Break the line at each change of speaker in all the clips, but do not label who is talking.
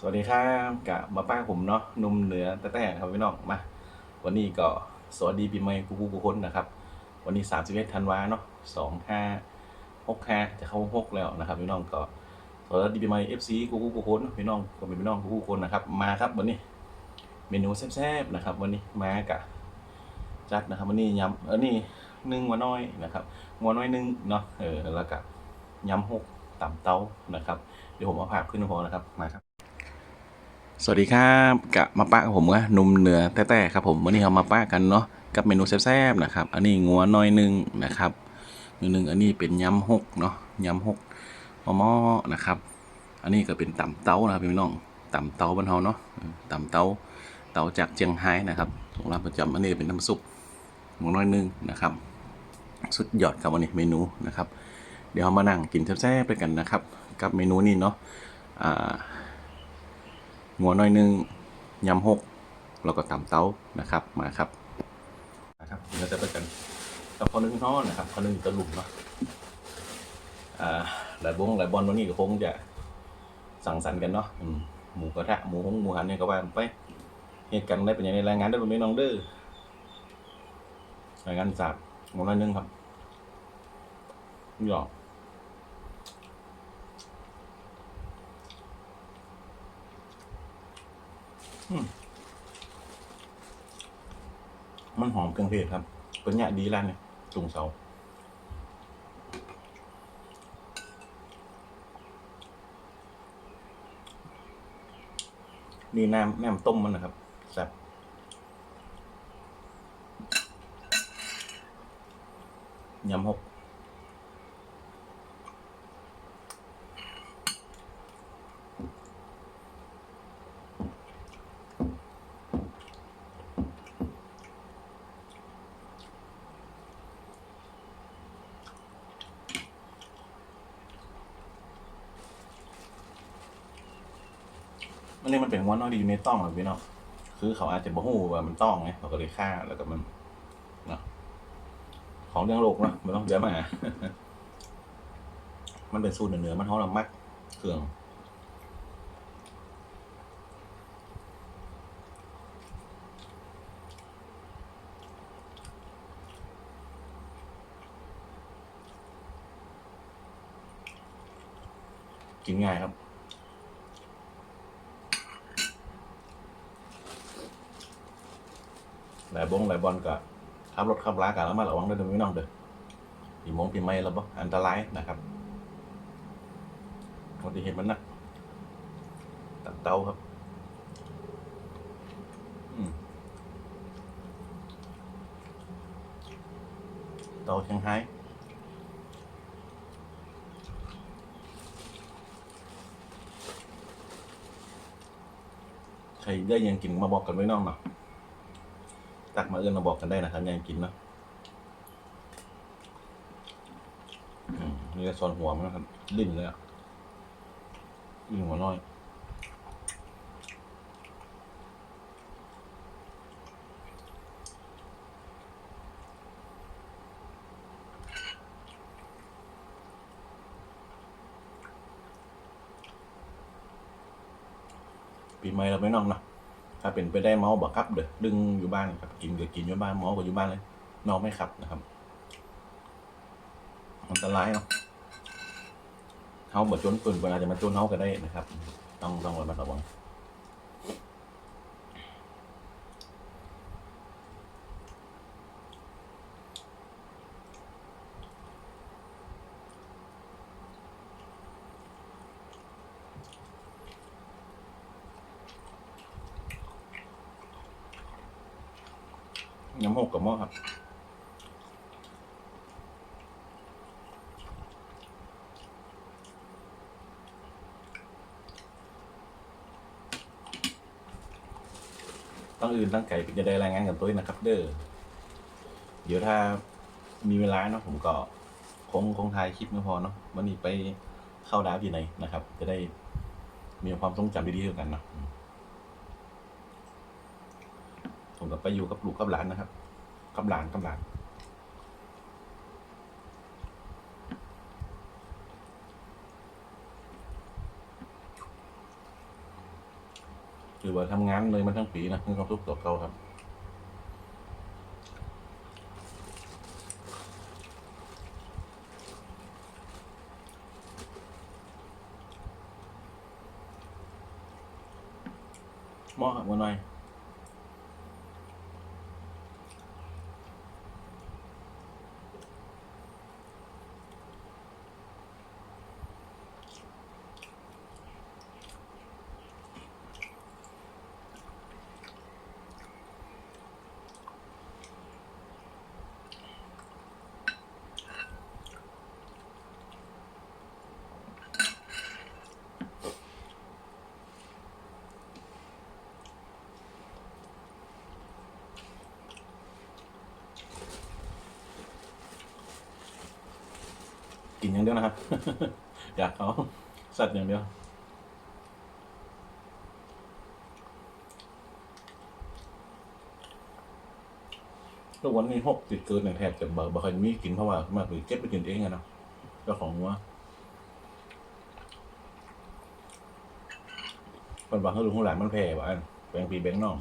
สวัสดีครับกับมาป้าผมเนาะนุ่มเหนือแต่แต่ครับพี่น้องมาวันนี้ก็สวัสดีปีใหม่กูกูกูคนนะครับ วันนี้31ธันวาเนาะ25 65จะเข้า6แล้วนะครับพี่น้องก็สวัสดีปีใหม่ FC กูกูกูคนพี่น้องก็เป็นพี่น้องกูกูคนนะครับมาครับวันนี้เมนูแซ่บๆนะครับ วันนี้มากะจัดนะครับวันนี้ยำเออนี่นึ่งหัวน้อยนะครับหัวน้อยนึ่งเนาะเออแล้วก็ยำหกต่ำเต้านะครับเดี๋ยวผมเอาผักขึ้นพอนะครับมาครับ สวัสดีครับกะมาป้ากับผมว่าหนุ่มเหนือแต่แต่ครับผมวันนี้เรามาป้ากันเนาะกับเมนูแซ่บๆนะครับ อันนี้งัวน้อยหนึ่งนะครับหนึ่งนึงอันนี้เป็นยำหกเนาะยำหกมอมอนะครับ อันนี้ก็เป็นต่ำเต้านะครับพี่น้องต่ำเต้าบ้านเฮาเนาะต่ำเต้าเต้าจากเจียงไฮ้นะครับของร้าประจำอันนี้เป็นน้ำซุปหมูน้อยหนึ่งนะครับ สุดยอดครับวันนี้เมนูนะครับ เดี๋ยวเรามานั่งกินแซ่บๆไปกันนะครับ กับเมนูนี้เนาะอ่า หัวน้อยนึงยำหกแล้วก็ตำเต้านะครับมาครับนะครับเราจะไปกันกับคนนึงทอนะครับคนนึงตะลุมเนาะอ่าหลายบงหลายบอลวันนี้ก็คงจะสั่งสรรค์กันเนาะหมูกระทะหมูหงหมูหันเนี่ยก็ว่าไปเหตุการณ์ได้เป็นอย่างไรรายงานได้เป็นไม่น้องเด้อรายงานจากหัวน้อยนึงครับหรอก มันหอมเครื่องเทศครับเป็นเนี่ยดีร้านเนี่ยตุงเสานี่น้ำน้ำต้มมันนะครับแซ่บยำหก อันนี้มันเป็นหัวน้อยดีอยู่ในต้องหรอพี่น้องคือเขาอาจจะบ่ฮู้ว่ามันต้องไงเขาก็เลยฆ่าแล้วก็มันเนาะของเรื่องโลกเนาะไม่ต้องเยอะมามันเป็นสูตรเหนือมันเขาเรามักเครื่องกินง่ายครับ หลายบงหลายบอลก็ขับรถขับลากันแล้วมาระวังด้วยเด้อพี่น้องเด้อปีมงปีไม่แล้วบ่อันตรายนะครับอุบัติเหตุมันนักตับเตาครับอืมเตาเชียงไฮ้ใครได้ยังกินมาบอกกันไว้น้องเนาะ ตักมาเอื้อนมาบอกกันได้นะครับยังกินเนาะอืมนี่ก็ซอนหัวมันนะครับลิ้นเลยอะลิ้นหัวน้อยปีใหม่เราไม่น้องนะ เป็นไปได้เมาส์บอกครับเด้อดึงอยู่บ้านครับกินก็กินอยู่บ้านเมาส์ก็อยู่บ้านเลยนอนไม่ขับนะครับอันตรายเนาะเขาบ่จนปืนเวลาจะมาจนเขาก็ได้นะครับ ต้องต้องระมัดระวัง กกับหม้อครับต้องอื่นตั้งไก่จะได้รายงานกับตัวเองนะครับ เด้อ เดี๋ยวถ้ามีเวลาเนาะผมก็คงคงถ่ายคลิปไม่พอเนาะวันนี้ไปเข้าดาวที่ไหนนะครับ จะได้มีความทรงจำดีๆกันเนาะผมก็ไปอยู่กับลูกกับหลานนะครับ กับหลานกับหลานหรือว่าทำงานเลยมาทั้งปีนะมีความสุขต่อเขาครับหม้อครับมาหน่อย กินอย่างเดียวนะครับ อยากเอาสัตว์อย่างเดียวทุกวันนี้หกติดเกินในแทบจะบ่บ่ค่อยมีกินเพราะว่ามากเลยเก็บไปกินเองอะเนาะเจ้าของวัวคนบางเขาลุงเขาหลานมันแพ้ว่าอันแบงปีแบงน้อ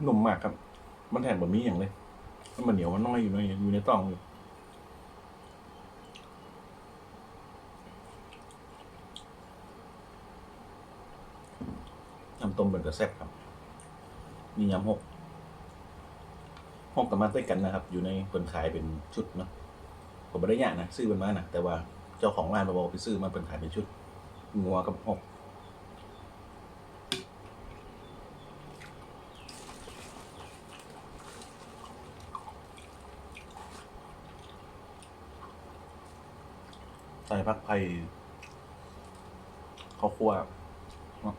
งนุ่มมากครับ มันแทนบะหมี่อย่างเลยมันเหนียวมันน้อยอยู่ในอยู่ในตองอยู่น้ำต้มเป็นกระแซบครับ มียำหกหกกับมาด้วยกันนะครับ อยู่ในคนขายเป็นชุดเนาะผมไม่ได้ยากนะซื้อเป็นมานะแต่ว่าเจ้าของร้านมาบอกไปซื้อมาเป็นขายเป็นชุดงัวกับหก ใส่ผักไผ่ข้าวคั่วเนาะ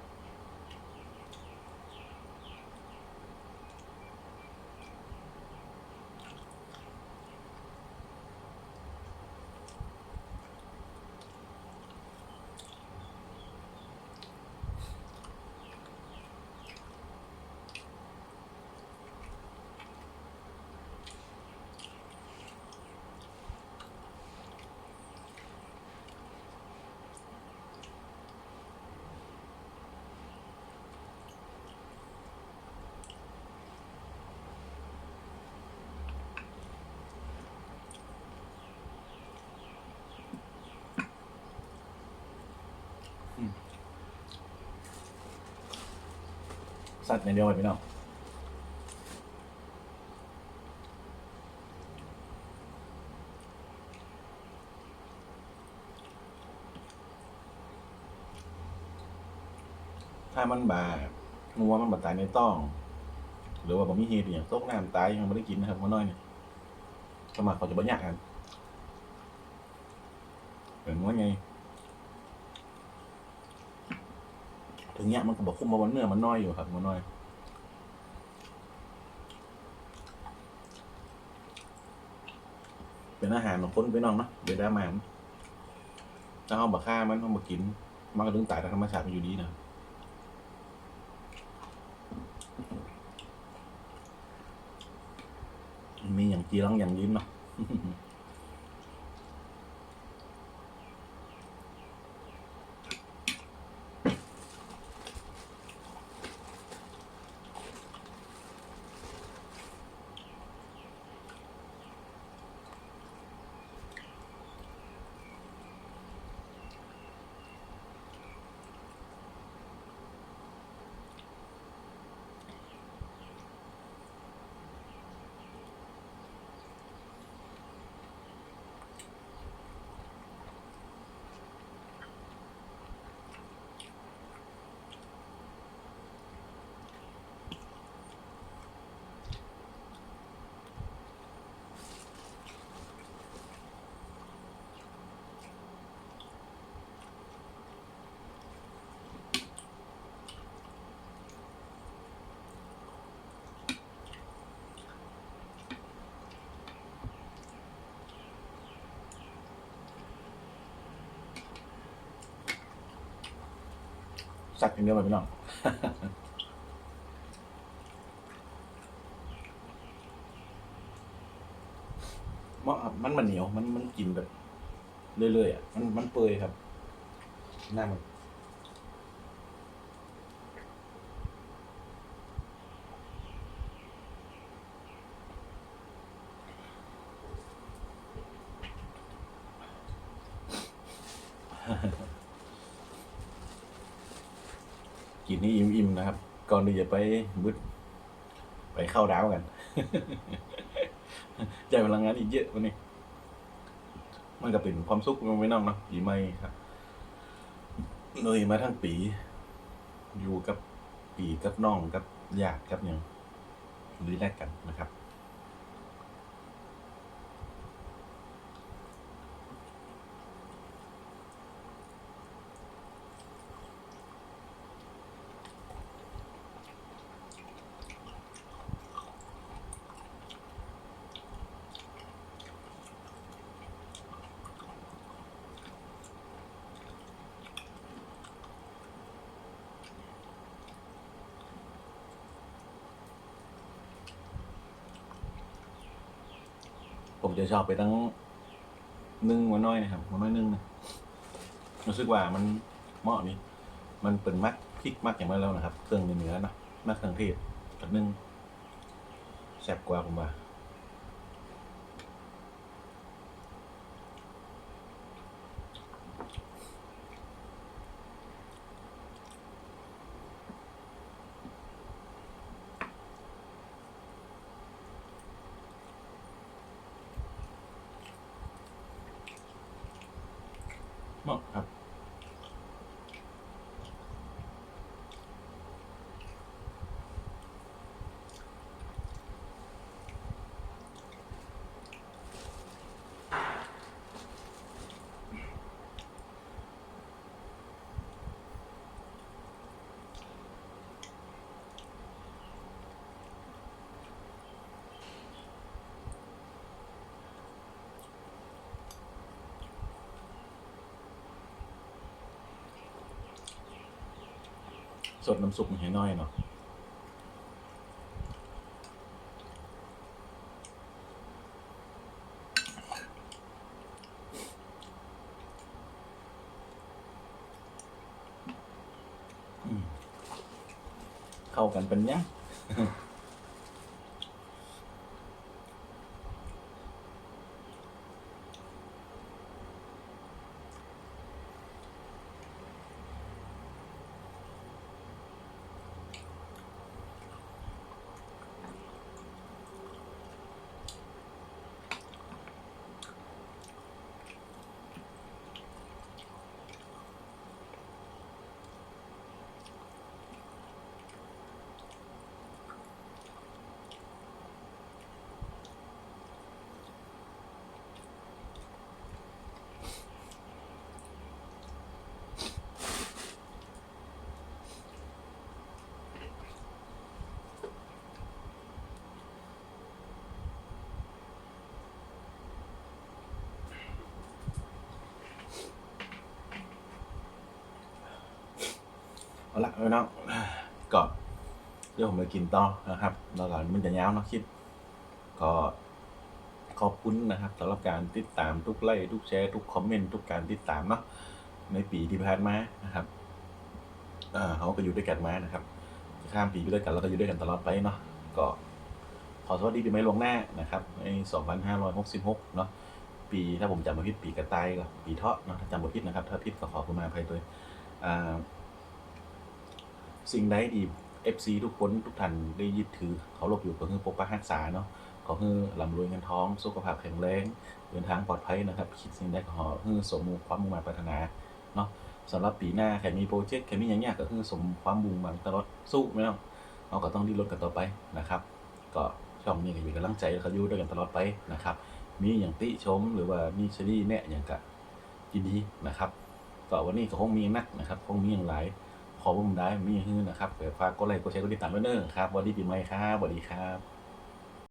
สัตว์ในเดียวไปพี่น้องถ้ามันบางัวมันบาตายในต้อง หรือว่าบ่มีเหตุอย่างตกน้ำตายยังไม่ได้กินนะครับมาน้อยเนี่ยสมัครเขาจะบ่ยากกันเป็นว่าไง ถึงเนี้ยมันก็บอกคุ้มมาวันเนื้อมันน้อยอยู่ครับมันน้อยเป็นอาหารของคนไปน้องนะเดี๋ยวได้มาถ้าเขาบักฆ่ามันเขามากิน มันก็ถึงตายทางธรรมชาติมันอยู่ดีนะมีอย่างจีรังอย่างยิ้มเนาะ สักอย่างเดียวไปพี่น้องเหมาะครับมันมันเหนียว มันมันกินแบบเรื่อยๆอะ มันมันเปื่อยครับหน้ามัน กินให้อิ่มๆนะครับ ก่อนที่จะไปบึดไปเข้าดาวกันใจพลังงานอีกเยอะวันนี้ มันก็เป็นความสุขมันไม่น้องเนาะปีใหม่ครับเลยมาทั้งปี อยู่กับปีกับน้องกับญาติกับอย่างรีแลกกันนะครับ ผมจะชอบไปตั้งนึ่งมาน้อยนะครับมาน้อยนึ่งนะรู้สึกว่ามันเหมาะนี่มันเป็นมักพริกมักอย่างนั้นแล้วนะครับ เครื่องเนื้อเนาะมักเครื่องเทศกับนึ่งแซ่บกว่าผมว่า เห สดน้ำซุปให้น้อยเนาะอืมเข้ากันเป็นยัง เอาละพี่น้องก็เดี๋ยวผมไปกินต่อนะครับแล้วก่อนมันจะยาวเนาะคลิปก็ขอบคุณนะครับสำหรับการติดตามทุกไลค์ทุกแชร์ทุกคอมเมนต์ทุกการติดตามเนาะในปีที่ผ่านมานะครับเขาก็อยู่ด้วยกันมานะครับจะข้ามปีไปด้วยกันแล้วก็อยู่ด้วยกันตลอดไปเนาะก็ขอสวัสดีปีใหม่ลวงหน้านะครับใน2566 เนาะปีถ้าผมจำไม่ผิดปีกระต่ายก็ปีเถาะเนาะถ้าจำไม่ผิดนะครับ ถ้าผิดก็ขอคุณมาอภัยด้วยอ่า สิ่งใดที่ FC ทุกคนทุกท่านได้ยึดถือ เขารบอยู่ก็คือปกปักรักษาเนาะขอให้ลำรวยเงินทองสุขภาพแข็งแรงเดินทางปลอดภัยนะครับ คิดสิ่งใดก็ขอให้สมมูความมุ่งมั่นปรารถนาเนาะสำหรับปีหน้าแค่มีโปรเจกต์แค่มีอย่างเงี้ยก็คือสมความมุ่งมั่นตลอดสู้ไหมเนาะเราก็ต้องดิ้นรนกันต่อไปนะครับ ก็ช่องนี้ก็อยู่กำลังใจเขาอยู่ด้วยกันตลอดไปนะครับ มีอย่างติชมหรือว่ามีชดีเนี่ยอย่างกะยินดีนะครับก็วันนี้ก็คงมีนักนะครับคงมีอย่างหลาย ขอบุมได้มีอย่างนี้นะครับเดี๋ยวฝากกดไลค์กดแชร์กดติดตามด้วยเนอครับสวัสดีปีใหม่ครับสวัสดีครับ